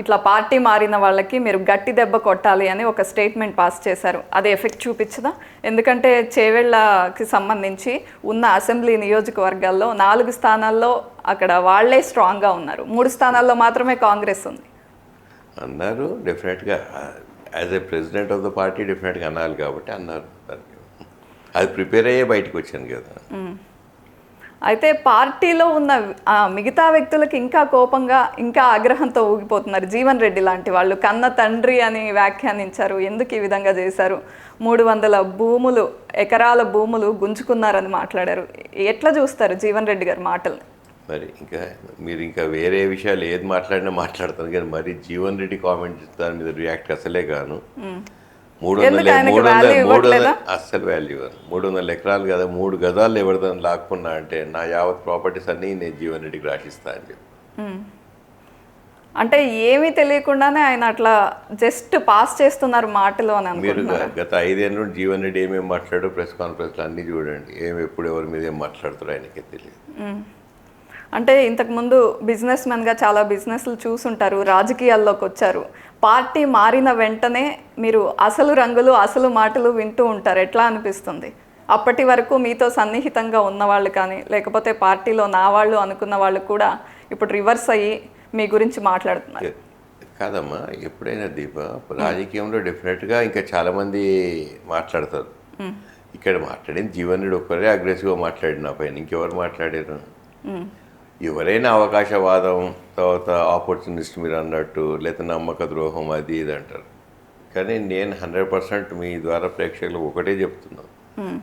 ఇట్లా పార్టీ మారిన వాళ్ళకి మీరు గట్టి దెబ్బ కొట్టాలి అని ఒక స్టేట్మెంట్ పాస్ చేశారు. అది ఎఫెక్ట్ చూపించదా? ఎందుకంటే చేవెళ్ళకి సంబంధించి ఉన్న అసెంబ్లీ నియోజకవర్గాల్లో నాలుగు స్థానాల్లో అక్కడ వాళ్ళే స్ట్రాంగ్గా ఉన్నారు. మూడు స్థానాల్లో మాత్రమే కాంగ్రెస్ ఉంది. అన్నారు డెఫినెట్గా as a president of the party డెఫినెట్గా అన్నారు కాబట్టి అన్నారు. అది ప్రిపేర్ అయ్యే బయటకు వచ్చాను కదా. అయితే పార్టీలో ఉన్న మిగతా వ్యక్తులకు ఇంకా కోపంగా ఇంకా ఆగ్రహంతో ఊగిపోతున్నారు జీవన్ రెడ్డి లాంటి వాళ్ళు. కన్న తండ్రి అని వ్యాఖ్యానించారు. ఎందుకు ఈ విధంగా చేశారు? మూడు వందల భూములు ఎకరాల భూములు గుంజుకున్నారని మాట్లాడారు. ఎట్లా చూస్తారు జీవన్ రెడ్డి గారి మాటలు మరి ఇంకా మీరు ఇంకా వేరే విషయాలు ఏది మాట్లాడినా మాట్లాడతాను కానీ మరి జీవన్ రెడ్డి కామెంట్ దాని మీద రియాక్ట్ అసలే గాను మూడు వందల మూడు వందల మూడు వందల? అస్సలు వాల్యూ మూడు వందల ఎకరాలు కదా మూడు గదాలు ఎవరిదాన్ని లాక్కున్నా అంటే నా యావత్ ప్రాపర్టీస్ అన్నీ నేను జీవన్ రెడ్డికి రాసిస్తా అని చెప్పి. అంటే ఏమీ తెలియకుండానే ఆయన అట్లా జస్ట్ పాస్ చేస్తున్నారు మాటలు అని మీరు గత ఐదేళ్ళ నుండి జీవన్ రెడ్డి ఏమేమి మాట్లాడో ప్రెస్ కాన్ఫరెన్స్లో అన్నీ చూడండి. ఏమి ఎప్పుడు ఎవరి మీద ఏం మాట్లాడతారో ఆయనకే తెలియదు. అంటే ఇంతకుముందు బిజినెస్గా చాలా బిజినెస్లు చూసుంటారు రాజకీయాల్లోకి వచ్చారు. పార్టీ మారిన వెంటనే మీరు అసలు రంగులు అసలు మాటలు వింటూ ఉంటారు. ఎట్లా అనిపిస్తుంది? అప్పటి వరకు మీతో సన్నిహితంగా ఉన్న వాళ్ళు కానీ లేకపోతే పార్టీలో నా వాళ్ళు అనుకున్న వాళ్ళు కూడా ఇప్పుడు రివర్స్ అయ్యి మీ గురించి మాట్లాడుతున్నారు. కాదమ్మా ఎప్పుడైనా దీప రాజకీయంలో డెఫినెట్గా ఇంకా చాలామంది మాట్లాడతారు. ఇక్కడ మాట్లాడింది జీవన్ రెడ్డి ఒక్కరే అగ్రెసివ్గా మాట్లాడిన పైన ఇంకెవరు మాట్లాడారు? ఎవరైనా అవకాశవాదం తర్వాత ఆపర్చునిస్ట్ మీరు అన్నట్టు లేదా నమ్మక ద్రోహం అది ఇది అంటారు. కానీ నేను హండ్రెడ్ పర్సెంట్ మీ ద్వారా ప్రేక్షకులకు ఒకటే చెప్తున్నాను.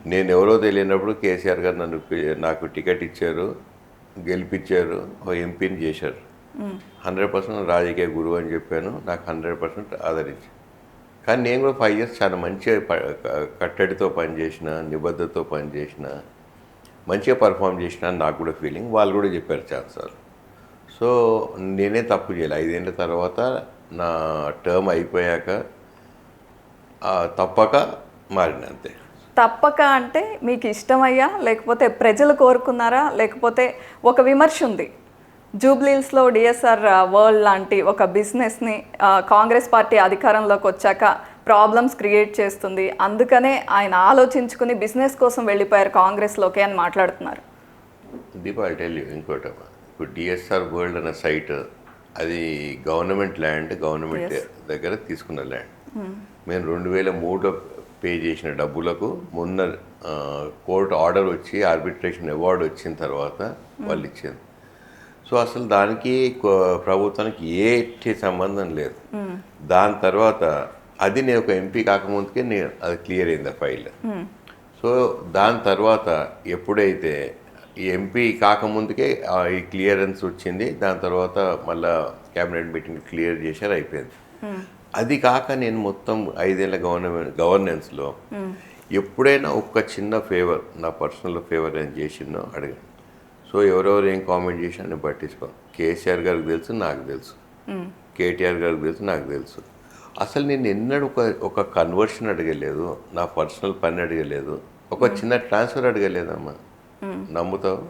నేను ఎవరో తెలియనప్పుడు కేసీఆర్ గారు నన్ను నాకు టికెట్ ఇచ్చారు గెలిపించారు ఎంపీని చేశారు. హండ్రెడ్ పర్సెంట్ రాజకీయ గురువు అని చెప్పాను నాకు హండ్రెడ్ పర్సెంట్ ఆదరించారు. కానీ నేను కూడా ఫైవ్ ఇయర్స్ చాలా క- కట్టడితో పనిచేసిన నిబద్ధతతో పనిచేసిన మంచిగా పర్ఫామ్ చేసిన నాకు కూడా ఫీలింగ్ వాళ్ళు కూడా చెప్పారు ఛాన్సర్ సో నేనే తప్పు చేయాలి. ఐదేళ్ళ తర్వాత నా టర్మ్ అయిపోయాక తప్పక మారిన అంతే. తప్పక అంటే మీకు ఇష్టమయ్యా? లేకపోతే ప్రజలు కోరుకున్నారా? లేకపోతే ఒక విమర్శ ఉంది. జూబ్లీల్స్లో డిఎస్ఆర్ వరల్డ్ లాంటి ఒక బిజినెస్ని కాంగ్రెస్ పార్టీ అధికారంలోకి వచ్చాక ప్రాబ్లమ్స్ క్రియేట్ చేస్తుంది. అందుకనే ఆయన ఆలోచించుకుని బిజినెస్ కోసం వెళ్ళిపోయారు కాంగ్రెస్లోకి అని మాట్లాడుతున్నారు. దీపావళి టెల్ ఇంకోటి అమ్మా. ఇప్పుడు డిఎస్ఆర్ వరల్డ్ అనే సైట్ అది గవర్నమెంట్ ల్యాండ్ గవర్నమెంట్ దగ్గర తీసుకున్న ల్యాండ్ మేము రెండు వేల మూడులో పే చేసిన డబ్బులకు మొన్న కోర్టు ఆర్డర్ వచ్చి ఆర్బిట్రేషన్ అవార్డు వచ్చిన తర్వాత వాళ్ళు ఇచ్చింది సో అసలు దానికి ప్రభుత్వానికి ఏ సంబంధం లేదు. దాని తర్వాత అది నేను ఒక ఎంపీ కాకముందుకే నేను అది క్లియర్ అయింది ఆ ఫైల్ సో దాని తర్వాత ఎప్పుడైతే ఈ ఎంపీ కాకముందుకే ఈ క్లియరెన్స్ వచ్చింది దాని తర్వాత మళ్ళా క్యాబినెట్ మీటింగ్ క్లియర్ చేశారు అయిపోయింది. అది కాక నేను మొత్తం ఐదేళ్ళ గవర్నమెంట్ గవర్నెన్స్లో ఎప్పుడైనా ఒక్క చిన్న ఫేవర్ నా పర్సనల్ ఫేవర్ ఏం చేసిందో అడగండి సో ఎవరెవరు ఏం కామెంట్ చేసినా నేను పట్టించుకోను. కేసీఆర్ గారికి తెలుసు నాకు తెలుసు. కేటీఆర్ గారికి తెలుసు నాకు తెలుసు. అసలు నేను ఎన్నడూ ఒక ఒక కన్వర్షన్ అడగలేదు నా పర్సనల్ పని అడగలేదు ఒక చిన్న ట్రాన్స్ఫర్ అడగలేదమ్మా. నమ్ముతావు?